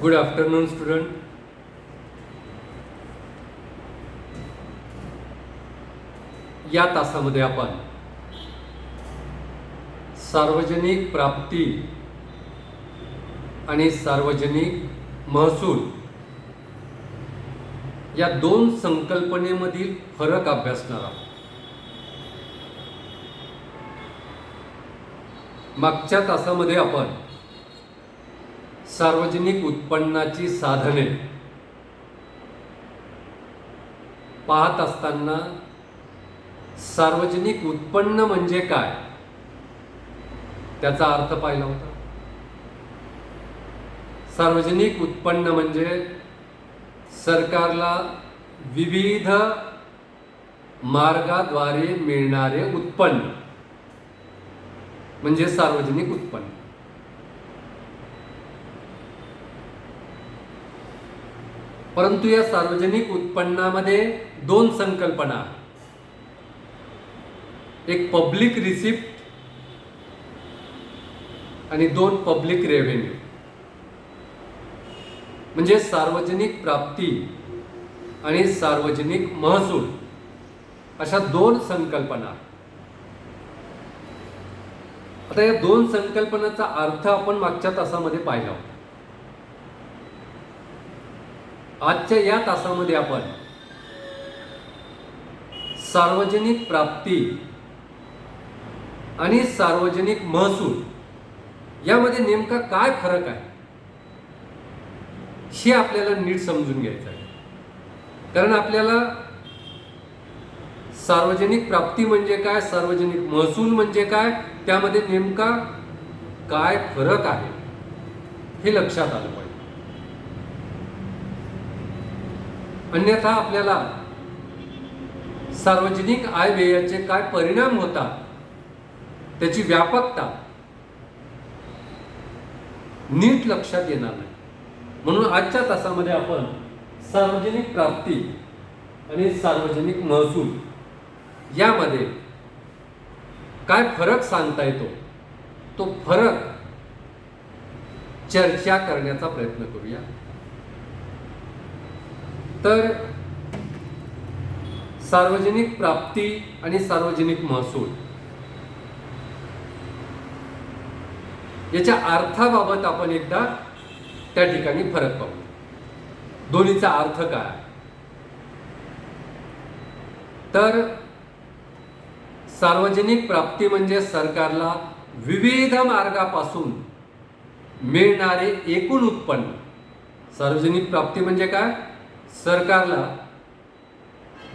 Good afternoon student या तासामध्ये आपण सार्वजनिक प्राप्ती आणि सार्वजनिक महसूल या दोन संकल्पनेमधील फरक अभ्यासणार आहोत. मागच्या तासामध्ये आपण सार्वजनिक उत्पन्नाची साधने. पाहत असताना सार्वजनिक उत्पन्न म्हणजे काय? त्याचा अर्थ पाहिला होता. सार्वजनिक उत्पन्न म्हणजे सरकारला विविध मार्गाद्वारे मिळणारे उत्पन्न. म्हणजे सार्वजनिक उत्पन्न. परंतु या सार्वजनिक उत्पन्नामध्ये दोन संकल्पना. एक पब्लिक रिसिप्ट आणि दोन पब्लिक रेव्हेन्यू म्हणजे सार्वजनिक प्राप्ती आणि सार्वजनिक महसूल. अशा दोन संकल्पना. आता या दोन संकल्पनाचा अर्थ आपण मागच्या तासामध्ये पाहिला होता आजच्या या तासामध्ये आपण सार्वजनिक प्राप्ती आणि सार्वजनिक महसूल यामध्ये नेमका काय फरक आहे हे आपल्याला नीट समजून घ्यायचं आहे. कारण आपल्याला सार्वजनिक प्राप्ती म्हणजे काय सार्वजनिक महसूल म्हणजे काय त्यामध्ये नेमका काय फरक आहे हे लक्षात आलं पाहिजे. अन्यथा आपल्याला सार्वजनिक आय व्ययाचे काय परिणाम होतात त्याची व्यापकता नीट लक्षात येणार नाही. म्हणून आजच्या तासामध्ये आपण सार्वजनिक प्राप्ती आणि सार्वजनिक महसूल यामध्ये काय फरक सांगता येतो तो फरक चर्चा करण्याचा प्रयत्न करूया. तर सार्वजनिक प्राप्ती आणि सार्वजनिक महसूल. याच्या अर्थाबाबत आपण एकदा त्या ठिकाणी फरक पाहू. दोन्हीचा अर्थ काय? तर सार्वजनिक प्राप्ती म्हणजे सरकारला विविध मार्गापासून मिळणारे एकूण उत्पन्न. सार्वजनिक प्राप्ती म्हणजे काय? सरकारला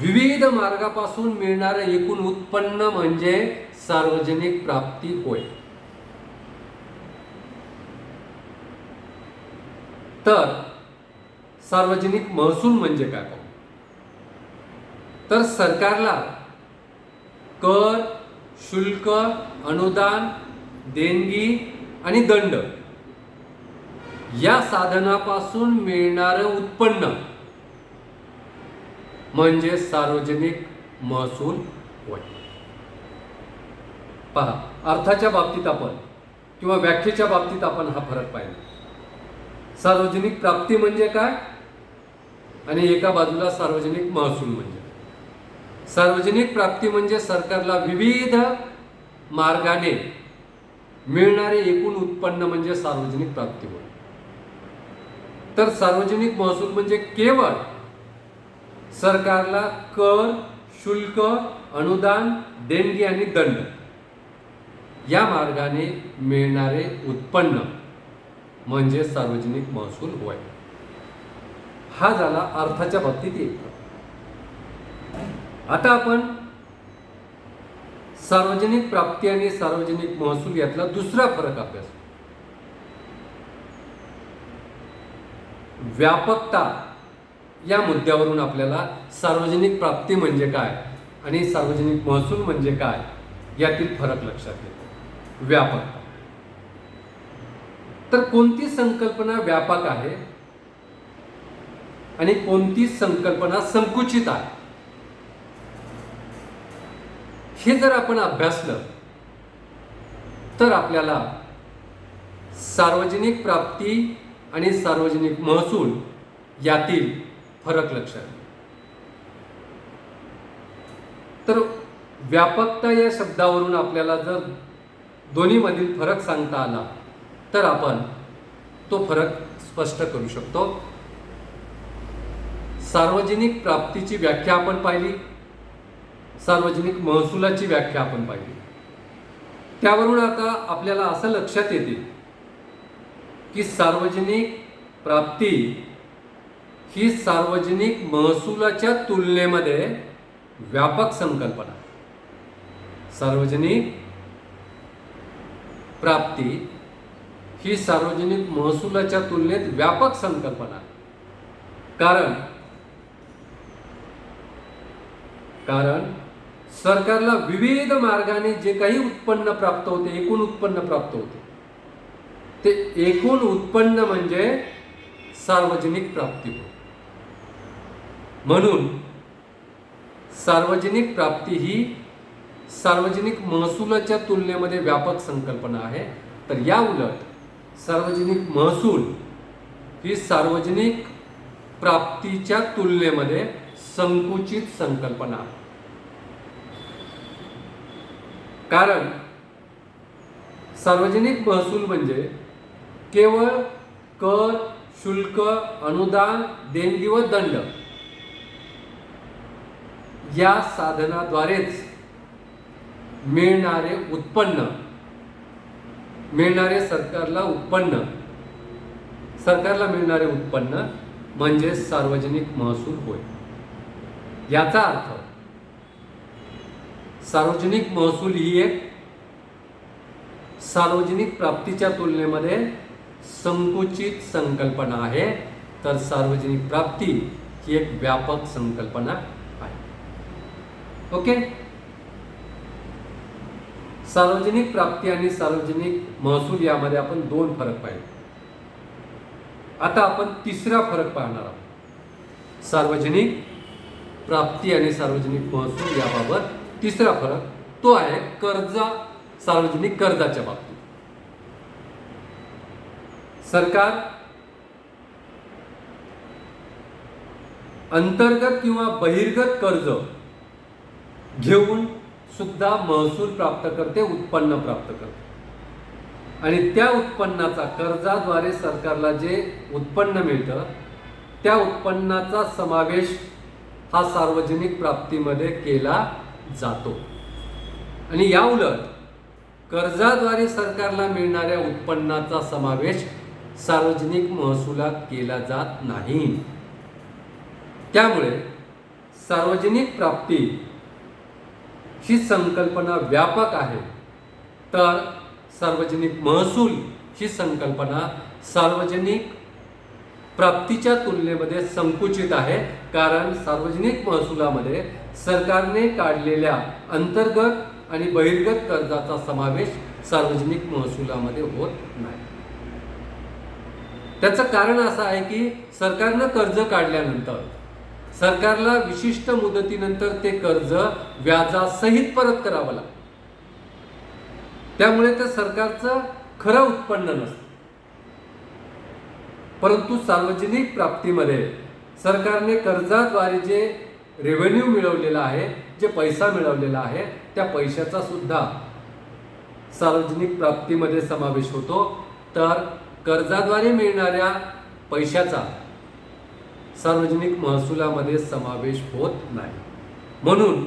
विविध मार्गापासून मिळणारे एकूण उत्पन्न म्हणजे सार्वजनिक प्राप्ती होय. तर सार्वजनिक महसूल म्हणजे काय तर सरकारला कर शुल्क अनुदान देणगी आणि दंड या साधनापासून मिळणारं उत्पन्न म्हणजे सार्वजनिक महसूल होय. पहा अर्थाच्या बाबतीत आपण किंवा व्याख्येच्या बाबतीत आपण हा फरक पाहिला. सार्वजनिक प्राप्ती म्हणजे काय? आणि एका बाजूला सार्वजनिक महसूल म्हणजे सार्वजनिक प्राप्ती म्हणजे सरकारला विविध मार्गाने मिळणारे एकूण उत्पन्न म्हणजे सार्वजनिक प्राप्ती होय तर सार्वजनिक महसूल म्हणजे केवळ सरकारला कर शुल्क अनुदान देणगी आणि दंड या मार्गाने मिळणारे उत्पन्न म्हणजे सार्वजनिक महसूल होय. हा झाला अर्थाच्या बाबतीत एक. आता आपण सार्वजनिक प्राप्ती आणि सार्वजनिक महसूल यातला दुसरा फरक अभ्यास. व्यापकता या मुद्द्यावरून आपल्याला सार्वजनिक प्राप्ती म्हणजे काय आणि सार्वजनिक महसूल म्हणजे काय यातील फरक लक्षात येतो व्यापक. तर कोणती संकल्पना व्यापक आहे आणि कोणती संकल्पना संकुचित आहे? हे जर आपण अभ्यासलं तर आपल्याला सार्वजनिक प्राप्ती आणि सार्वजनिक महसूल यातील फरक लक्षात तर व्यापकता या शब्दावरून आपल्याला जर दोन्हीमधील फरक सांगता आला तर आपण तो फरक स्पष्ट करू शकतो. सार्वजनिक प्राप्तीची व्याख्या आपण पाहिली. सार्वजनिक महसुलाची व्याख्या आपण पाहिली. त्यावरून आता आपल्याला असं लक्षात येते की सार्वजनिक प्राप्ती ही सार्वजनिक महसुलाच्या तुलनेमध्ये व्यापक संकल्पना. सार्वजनिक प्राप्ती ही सार्वजनिक महसुलाच्या तुलनेत व्यापक संकल्पना. कारण कारण सरकारला विविध मार्गाने जे काही उत्पन्न प्राप्त होते एकूण उत्पन्न प्राप्त होते ते एकूण उत्पन्न म्हणजे सार्वजनिक प्राप्ती होते म्हणून सार्वजनिक प्राप्ती ही सार्वजनिक महसुलाच्या तुलनेमध्ये व्यापक संकल्पना आहे. तर या उलट सार्वजनिक महसूल ही सार्वजनिक प्राप्तीच्या तुलनेमध्ये संकुचित संकल्पना. कारण सार्वजनिक महसूल म्हणजे केवळ कर शुल्क अनुदान देणगी व दंड. या साधनाद्वारेच मिळणारे उत्पन्न मिळणारे सरकारला उत्पन्न सरकारला मिळणारे उत्पन्न म्हणजे सार्वजनिक महसूल होय. याचा अर्थ सार्वजनिक महसूल ही एक सार्वजनिक प्राप्तीच्या तुलनेमध्ये संकुचित संकल्पना आहे. तर सार्वजनिक प्राप्ती ही एक व्यापक संकल्पना ओके? सार्वजनिक प्राप्ती आणि सार्वजनिक महसूल यामध्ये आपण दोन फरक पाहिले. आता आपण तिसरा फरक पाहणार आहोत. सार्वजनिक प्राप्ती आणि सार्वजनिक महसूल याबाबत तिसरा फरक तो आहे कर्जा सार्वजनिक कर्जाच्या बाबतीत. सरकार अंतर्गत किंवा बहिर्गत कर्ज घेऊन सुद्धा महसूल प्राप्त करते उत्पन्न प्राप्त करते. आणि त्या उत्पन्नाचा कर्जाद्वारे सरकारला जे उत्पन्न मिळतं त्या उत्पन्नाचा समावेश हा सार्वजनिक प्राप्तीमध्ये केला जातो. आणि या उलट कर्जाद्वारे सरकारला मिळणाऱ्या उत्पन्नाचा समावेश सार्वजनिक महसुलात केला जात नाही. त्यामुळे सार्वजनिक प्राप्ती ही संकल्पना व्यापक आहे. तर सार्वजनिक महसूल ही संकल्पना सार्वजनिक प्राप्तीच्या तुलनेमध्ये संकुचित आहे. कारण सार्वजनिक महसुलामध्ये सरकारने काढलेल्या अंतर्गत आणि बहिर्गत कर्जाचा समावेश सार्वजनिक महसुलामध्ये होत नाही. त्याचं कारण असं आहे की सरकारनं कर्ज काढल्यानंतर सरकारला विशिष्ट मुदतीनंतर ते कर्ज व्याजासहित परत करावं लागतं. त्यामुळे ते सरकारचं खरं उत्पन्न नसतं. परंतु सार्वजनिक प्राप्तीमध्ये सरकारने कर्जाद्वारे जे रेव्हेन्यू मिळवलेला आहे जे पैसा मिळवलेला आहे त्या पैशाचा सुद्धा सार्वजनिक प्राप्तीमध्ये समावेश होतो. तर कर्जाद्वारे मिळणाऱ्या पैशाचा सार्वजनिक महसुलामध्ये समावेश होत नाही. म्हणून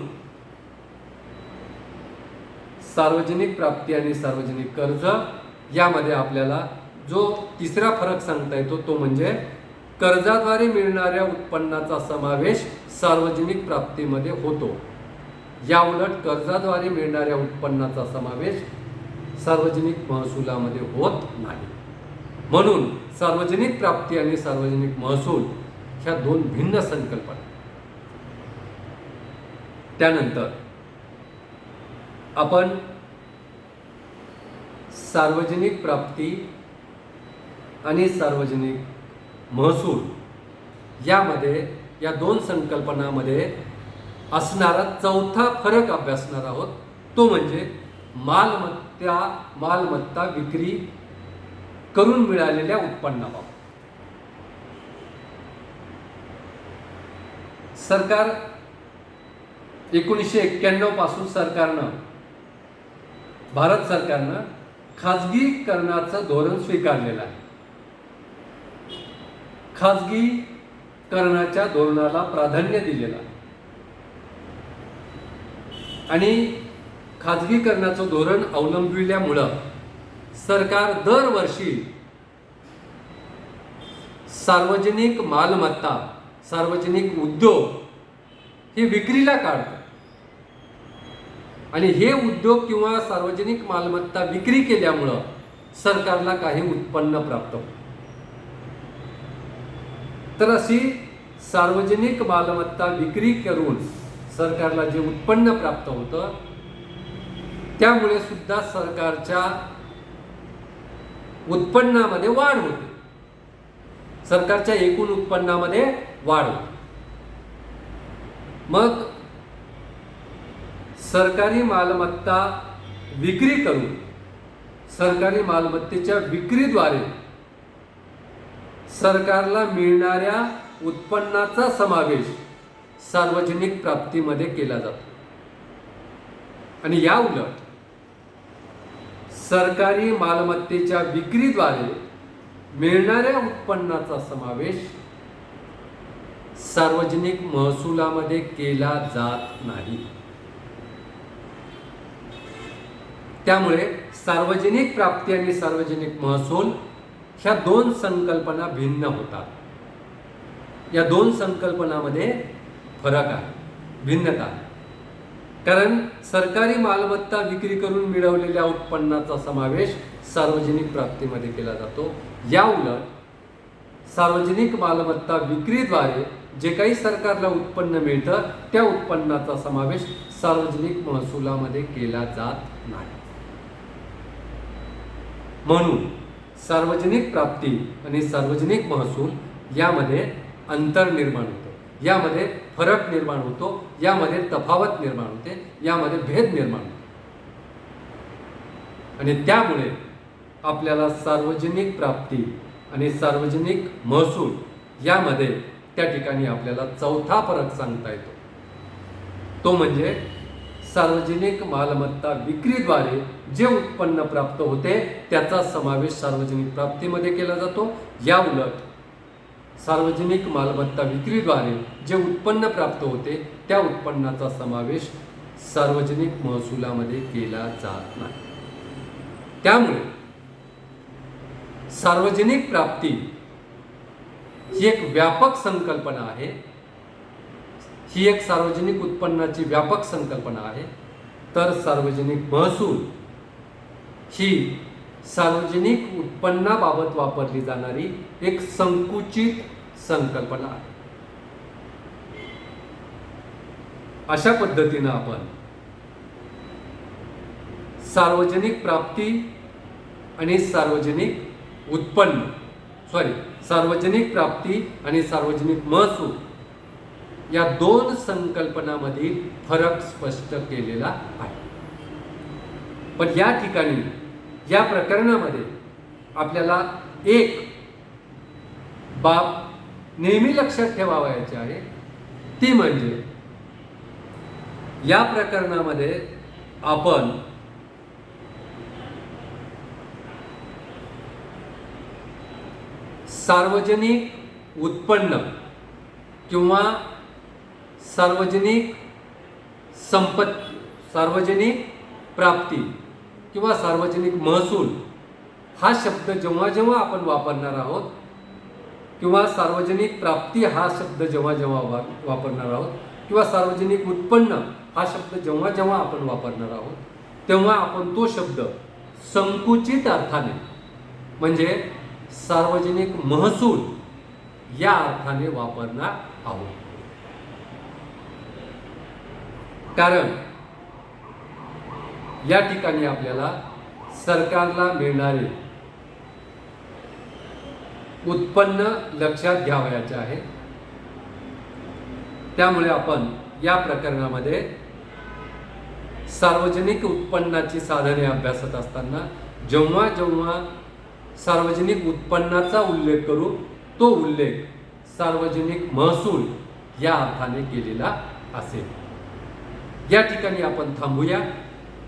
सार्वजनिक प्राप्ती आणि सार्वजनिक कर्ज यामध्ये आपल्याला जो तिसरा फरक सांगता येतो तो म्हणजे कर्जाद्वारे मिळणाऱ्या उत्पन्नाचा समावेश सार्वजनिक प्राप्तीमध्ये होतो. या उलट कर्जाद्वारे मिळणाऱ्या उत्पन्नाचा समावेश सार्वजनिक महसुलामध्ये होत नाही. म्हणून सार्वजनिक प्राप्ती आणि सार्वजनिक महसूल ह्या दोन भिन्न संकल्पना. त्यानंतर आपण सार्वजनिक प्राप्ती आणि सार्वजनिक महसूल यामध्ये या दोन संकल्पनामध्ये असणारा चौथा फरक अभ्यासणार आहोत. तो म्हणजे मालमत्ता मालमत्ता विक्री करून मिळालेल्या उत्पन्नाबाबत. सरकार एकोणीसशे एक्क्याण्णवपासून सरकारनं भारत सरकारनं खाजगीकरणाचं धोरण स्वीकारलेलं आहे. खाजगीकरणाच्या धोरणाला प्राधान्य दिलेलं आहे. आणि खाजगीकरणाचं धोरण अवलंबिल्यामुळं सरकार दरवर्षी सार्वजनिक मालमत्ता सार्वजनिक उद्योग हे विक्रीला काढतं आणि हे उद्योग किंवा सार्वजनिक मालमत्ता विक्री केल्यामुळं सरकारला काही उत्पन्न प्राप्त होतं. तर अशी सार्वजनिक मालमत्ता विक्री करून सरकारला जे उत्पन्न प्राप्त होतं त्यामुळे सुद्धा सरकारच्या उत्पन्नामध्ये वाढ होते. सरकारच्या एकूण उत्पन्नामध्ये वाढ. मग सरकारी मालमत्ता विक्री करून सरकारी मालमत्तेच्या विक्रीद्वारे सरकारला मिळणाऱ्या उत्पन्नाचा समावेश सार्वजनिक प्राप्तीमध्ये केला जातो. आणि या उलट सरकारी मालमत्तेच्या विक्रीद्वारे मिळणाऱ्या उत्पन्नाचा समावेश सार्वजनिक महसुलामध्ये केला जात नाही. त्यामुळे सार्वजनिक प्राप्ती आणि सार्वजनिक महसूल ह्या दोन संकल्पना भिन्न होतात. या दोन संकल्पनामध्ये फरक आहे भिन्नता. आहे कारण सरकारी मालमत्ता विक्री करून मिळवलेल्या उत्पन्नाचा समावेश सार्वजनिक प्राप्तीमध्ये केला जातो. या उलट सार्वजनिक मालमत्ता विक्रीद्वारे जे काही सरकारला उत्पन्न मिळतं त्या उत्पन्नाचा समावेश सार्वजनिक महसुलामध्ये केला जात नाही. म्हणून सार्वजनिक प्राप्ती आणि सार्वजनिक महसूल यामध्ये अंतर निर्माण होतं. यामध्ये फरक निर्माण होतो यामध्ये तफावत निर्माण होते यामध्ये भेद निर्माण होतो. आणि त्यामुळे आपल्याला सार्वजनिक प्राप्ती आणि सार्वजनिक महसूल यामध्ये त्या ठिकाणी आपल्याला चौथा फरक सांगता येतो. तो म्हणजे सार्वजनिक मालमत्ता विक्रीद्वारे जे उत्पन्न प्राप्त होते त्याचा समावेश सार्वजनिक प्राप्तीमध्ये केला जातो. या उलट सार्वजनिक मालमत्ता विक्रीद्वारे जे उत्पन्न प्राप्त होते त्या उत्पन्नाचा समावेश सार्वजनिक महसुलामध्ये केला जात नाही. त्यामुळे सार्वजनिक प्राप्ती ही एक व्यापक संकल्पना आहे. ही एक सार्वजनिक उत्पन्नाची व्यापक संकल्पना आहे. तर सार्वजनिक महसूल ही सार्वजनिक उत्पन्नाबाबत वापरली जाणारी एक संकुचित संकल्पना आहे. अशा पद्धतीनं आपण सार्वजनिक प्राप्ती आणि सार्वजनिक उत्पन्न सॉरी सार्वजनिक प्राप्ती आणि सार्वजनिक महसूल या दोन संकल्पनामधील फरक स्पष्ट केलेला आहे. पण या ठिकाणी या प्रकरणामध्ये आपल्याला एक बाब नेहमी लक्षात ठेवावयाची आहे. ती म्हणजे या प्रकरणामध्ये आपण सार्वजनिक उत्पन्न किंवा सार्वजनिक संपत्ती सार्वजनिक प्राप्ती किंवा सार्वजनिक महसूल हा शब्द जेव्हा जेव्हा आपण वापरणार आहोत किंवा सार्वजनिक प्राप्ती हा शब्द जेव्हा जेव्हा वा वापरणार आहोत किंवा सार्वजनिक उत्पन्न हा शब्द जेव्हा जेव्हा आपण वापरणार आहोत तेव्हा आपण तो शब्द संकुचित अर्थाने म्हणजे सार्वजनिक महसूल या अर्थाने वापरणार आहोत. कारण या ठिकाणी आपल्याला सरकारला मिळणारे उत्पन्न लक्षात घ्यावयाचे आहे. त्यामुळे आपण या प्रकरणामध्ये सार्वजनिक उत्पन्नाची साधने अभ्यासत असताना जेव्हा जेव्हा सार्वजनिक उत्पन्नाचा उल्लेख करू तो उल्लेख सार्वजनिक महसूल या अर्थाने केलेला असेल. या ठिकाणी आपण थांबूया.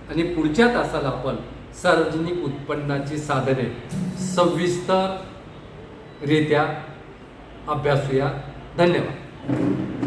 आणि पुढच्या तासाला आपण सार्वजनिक उत्पन्नाची साधने सविस्तररित्या अभ्यासूया. धन्यवाद.